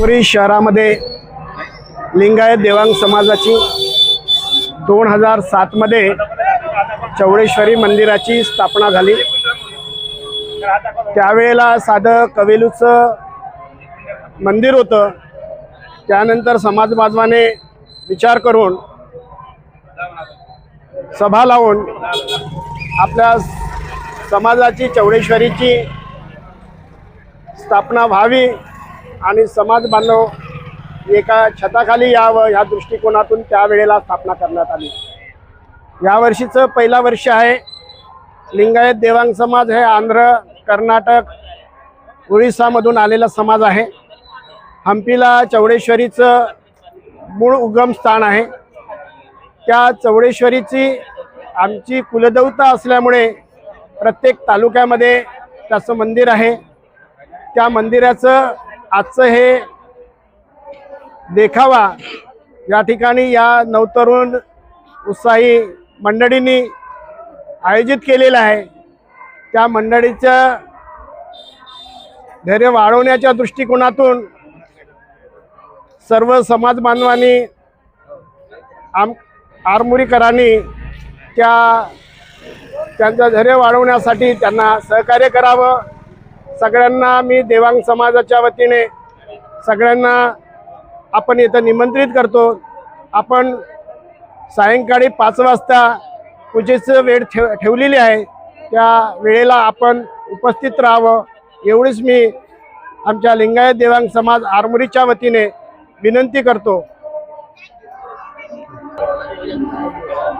पुरी शहरामध्ये लिंगायत देवांग समाजाची दोन हजार सातमध्ये चौडेश्वरी मंदिराची स्थापना झाली. त्यावेळेला साधं कवेलूचं मंदिर होतं. त्यानंतर समाज बांधवाने विचार करून सभा लावून आपल्या समाजाची चौडेश्वरीची स्थापना व्हावी. आणि समाज बांधव एका छताखाली यावं ह्या दृष्टिकोनातून त्यावेळेला स्थापना करण्यात आली. यावर्षीचं पहिला वर्ष आहे लिंगायत देवांग समाज. हे आंध्र कर्नाटक ओरिसामधून आलेला समाज आहे. हम्पीला चौडेश्वरीचं मूळ उगम स्थान आहे. त्या चौडेश्वरीची आमची कुलदेवता असल्यामुळे प्रत्येक तालुक्यामध्ये त्याचं मंदिर आहे. त्या मंदिराचं आजचं हे देखावा या ठिकाणी या नवतरुण उत्साही मंडळींनी आयोजित केलेलं आहे. त्या मंडळीचं धैर्य वाढवण्याच्या दृष्टिकोनातून सर्व समाज बांधवांनी आम आरमुरीकरांनी त्या त्यांचं धैर्य वाढवण्यासाठी त्यांना सहकार्य करावं. सगळ्यांना मी देवांग समाजाच्या वतीने सगळ्यांना आपण इथं निमंत्रित करतो. आपण सायंकाळी पाच वाजता पूजेचं वेळ ठेव ठेवलेली आहे. त्या वेळेला आपण उपस्थित राहावं. एवढीच मी आमच्या लिंगायत देवांग समाज आरमुरीच्या वतीने विनंती करतो.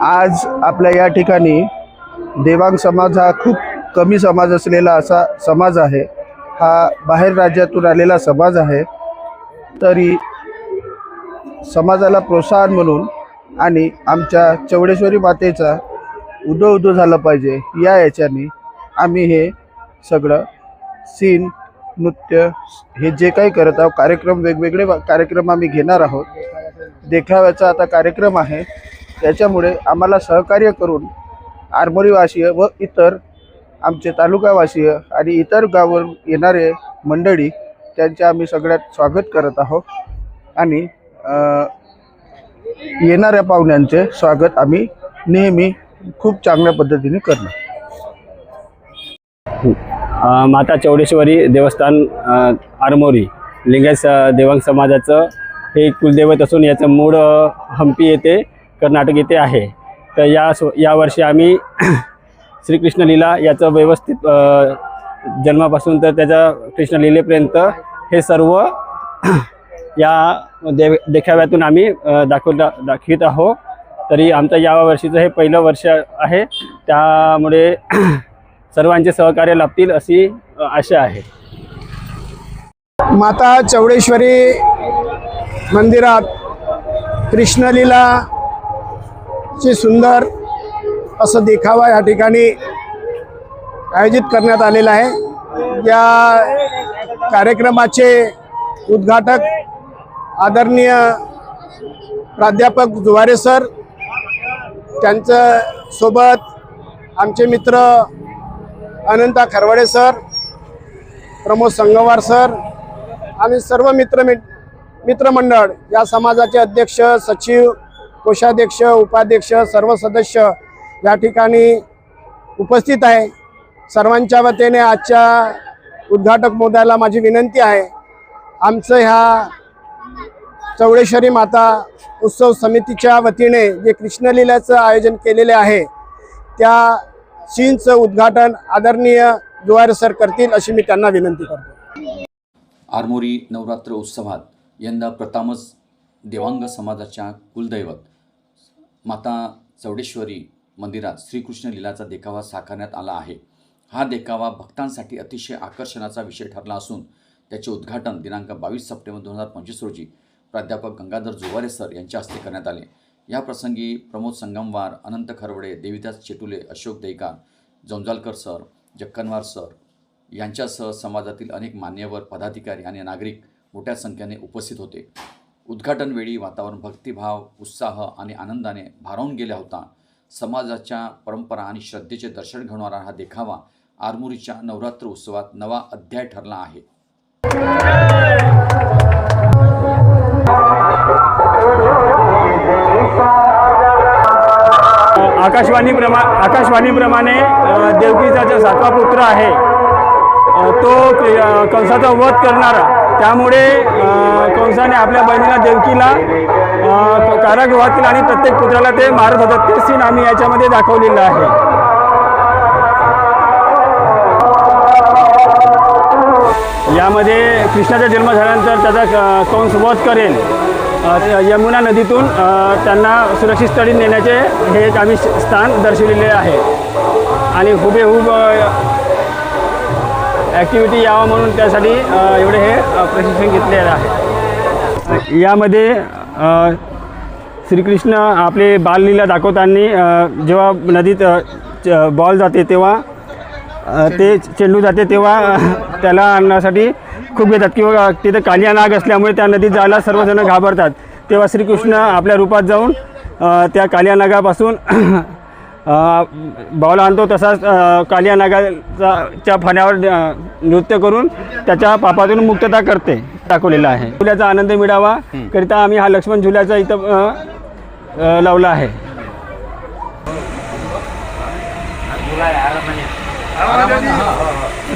आज आपल्या या ठिकाणी देवांग समाज हा खूप कमी समाज असलेला असा समाज आहे हा बाहेर राज्यातून आलेला समाज आहे तरी समाजाला प्रोत्साहन म्हणून आणि आमच्या चवडेश्वरी मातेचा उदो उदो झालं पाहिजे या याच्याने आम्ही हे सगळं सीन नृत्य हे जे काही करत आहोत कार्यक्रम वेगवेगळे कार्यक्रम आम्ही घेणार आहोत देखाव्याचा आता कार्यक्रम आहे त्याच्यामुळे आम्हाला सहकार्य करून आरमोरीवासीय व इतर आमचे तालुकावासीय आणि इतर गावावरून येणारे मंडळी त्यांचे आम्ही सगळ्यात स्वागत करत आहोत. आणि येणाऱ्या पाहुण्यांचे स्वागत आम्ही नेहमी खूप चांगल्या पद्धतीने करणार. माता चौडेश्वरी देवस्थान आरमोरी लिंगायत स- देवांग समाजाचं हे कुलदैवत असून याचं मूळ हम्पी येथे कर्नाटक येथे आहे. तर या सो यावर्षी आम्ही श्रीकृष्ण लीला याचं व्यवस्थित जन्मापासून तर त्याच्या कृष्णलीलेपर्यंत हे सर्व या देव देखाव्यातून आम्ही दाखवला दाखवित आहो तरी आमचं या वर्षीचं हे पहिलं वर्ष आहे. त्यामुळे सर्वांचे सहकार्य लाभतील अशी आशा आहे. माता चौडेश्वरी मंदिरात कृष्णलीला ची सुंदर असं देखावा या ठिकाणी आयोजित करण्यात आलेला आहे. या कार्यक्रमाचे उद्घाटक आदरणीय प्राध्यापक जुवारे सर त्यांचं सोबत आमचे मित्र अनंता खरवडे सर प्रमोद संगवार सर आणि सर्व मित्र मित्रमंडळ या समाजाचे अध्यक्ष सचिव कोषाध्यक्ष उपाध्यक्ष सर्व सदस्य या ठिकाणी उपस्थित आहे. सर्वांच्या वतीने आजच्या उद्घाटक मोदयाला माझी विनंती आहे. आमचं ह्या चौडेश्वरी माता उत्सव समितीच्या वतीने जे कृष्णलीलाचं आयोजन केलेले आहे त्या सीनचं उद्घाटन आदरणीय जुवार सर करतील अशी मी त्यांना विनंती करतो. आरमोरी नवरात्र उत्सवात यंदा प्रथमच देवांग समाजाच्या कुलदैवत माता चौडेश्वरी मंदिरात श्रीकृष्ण लीलाचा देखावा साकारण्यात आला आहे. हा देखावा भक्तांसाठी अतिशय आकर्षणाचा विषय ठरला असून त्याचे उद्घाटन दिनांक बावीस सप्टेंबर दोन हजार पंचवीस रोजी प्राध्यापक गंगाधर जुवारे सर यांच्या हस्ते करण्यात आले. या प्रसंगी प्रमोद संगमवार अनंत खरवडे देविदास चेटुले अशोक दैकार जंजालकर सर जक्कनवार सर यांच्यासह समाजातील अनेक मान्यवर पदाधिकारी आणि नागरिक मोठ्या संख्येने उपस्थित होते. उद्घाटनवेळी वातावरण भक्तिभाव उत्साह आणि आनंदाने भारावून गेला होता. समाजाच्या परंपरा आणि श्रद्धेचे दर्शन घेणारा हा देखावा आरमोरीच्या नवरात्र उत्सवात नवा अध्याय ठरला आहे. आकाशवाणीप्रमा आकाशवाणीप्रमाणे देवकीचा जो सातवा पुत्र आहे तो कंसाचा वध करणारा त्यामुळे कंसाने आपल्या बहिणीला देवकीला कारागृहातील आणि प्रत्येक पुत्राला ते मारत होतात ते सीन आम्ही याच्यामध्ये दाखवलेलं आहे. यामध्ये कृष्णाचा जन्म झाल्यानंतर त्याचा क- कंस वध करेल. यमुना नदीतून त्यांना सुरक्षित स्थळी नेण्याचे हे एक आम्ही स्थान दर्शविलेले आहे. आणि हुबेहूब ॲक्टिव्हिटी यावं म्हणून त्यासाठी एवढे हे प्रशिक्षण घेतलेलं आहे. यामध्ये श्रीकृष्ण आपले बाललीला दाखवताना जेव्हा नदीत च- बॉल जाते तेव्हा ते चेंडू जाते तेव्हा त्याला आणण्यासाठी खूप येतात किंवा तिथं कालिया नाग असल्यामुळे त्या नदीत जायला सर्वजण घाबरतात. तेव्हा श्रीकृष्ण आपल्या रूपात जाऊन त्या कालिया नागापासून बॉल आणतो. तसाच कालिया नागाचा च्या फण्यावर नृत्य करून त्याच्या पापातून मुक्तता करते. दाखवलेला आहे. झुल्याचा आनंद मिळावा. करिता आम्ही हा लक्ष्मण झुल्याचा इथं लावला आहे.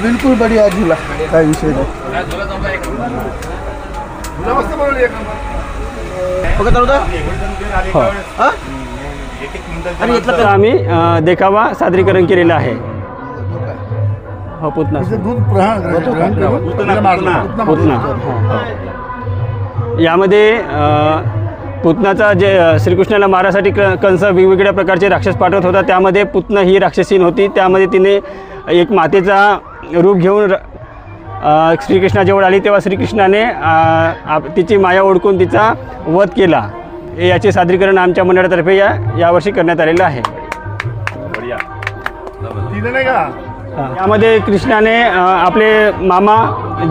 बिलकुल बढिया झुला. काय विषय नाही. तर आम्ही देखावा सादरीकरण केलेलं आहे. हो पुतना. पुतना यामध्ये अ, पुतनाचा जे अ, श्रीकृष्णाला मारासाठी क कंस वेगवेगळ्या प्रकारचे राक्षस पाठवत होता. त्यामध्ये पुतना ही राक्षसीन होती. त्यामध्ये तिने एक मातेचा रूप घेऊन र- अ, श्रीकृष्णाजवळ आली. तेव्हा श्रीकृष्णाने अ, आप- तिची माया ओळखून तिचा वध केला. हे याचे सादरीकरण आमच्या मंडळातर्फे या यावर्षी करण्यात आलेलं आहे. यामध्ये कृष्णाने आपले मामा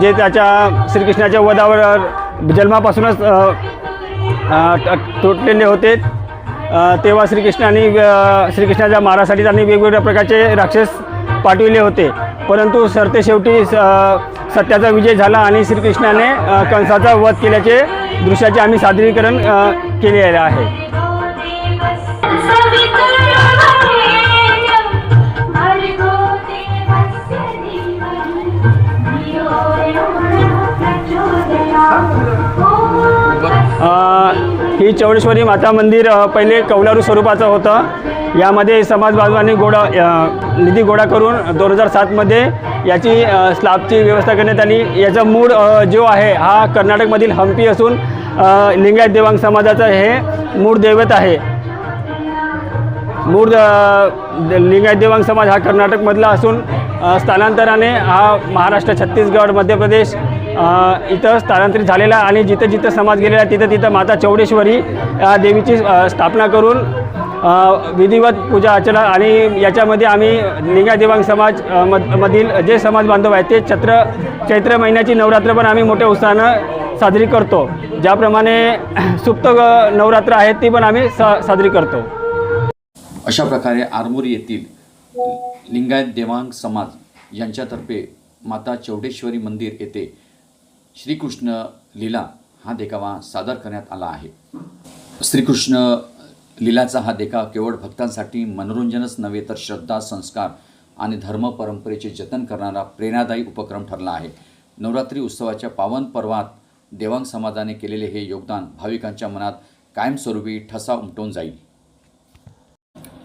जे त्याच्या श्रीकृष्णाच्या वधावर जन्मापासूनच तुटलेले होते तेव्हा श्रीकृष्णाने श्रीकृष्णाच्या मारासाठी त्यांनी वेगवेगळ्या प्रकारचे राक्षस पाठविले होते. परंतु सरते शेवटी स- सत्याचा विजय झाला आणि श्रीकृष्णाने कंसाचा वध केल्याचे दृश्याचे आम्ही सादरीकरण केलेले आहे. ही चौडेश्वरी माता मंदिर पहिले कौलारू स्वरूपाचं होतं. यामध्ये समाज बांधवांनी गोळा निधी गोळा करून दोन हजार सातमध्ये याची स्लाबची स्लॅबची व्यवस्था करण्यात आली. याचा मूळ जो आहे हा कर्नाटकमधील हम्पी असून लिंगायत देवांग समाजाचं हे मूळ दैवत आहे. मूळ लिंगायत देवांग समाज हा कर्नाटकमधला असून स्थलांतराने हा महाराष्ट्र छत्तीसगड मध्य प्रदेश इथं स्थलांतरित झालेला आणि जिथं जिथं समाज गेलेला तिथं तिथं माता चौडेश्वरी या देवीची स्थापना करून विधिवत पूजा अर्चना आणि याच्यामध्ये आम्ही लिंगायत देवांग समाज मध मधील जे समाज बांधव आहेत ते चत्र चैत्र महिन्याची नवरात्र पण आम्ही मोठ्या उत्साहानं साजरी करतो. ज्याप्रमाणे सुप्त नवरात्र आहेत ती पण आम्ही सा साजरी करतो. अशा प्रकारे आरमोरी येथील लिंगायत देवांग समाज यांच्यातर्फे माता चौडेश्वरी मंदिर येथे श्रीकृष्ण लीला हा देखावा सादर करण्यात आला आहे. श्रीकृष्ण लीलाचा हा देखावा केवळ भक्तांसाठी मनोरंजनच नव्हे तर श्रद्धा संस्कार आणि धर्म परंपरेचे जतन करणारा प्रेरणादायी उपक्रम ठरला आहे. नवरात्री उत्सवाच्या पावन पर्वात देवांग समाजाने केलेले हे योगदान भाविकांच्या मनात कायमस्वरूपी ठसा उमटवून जाईल.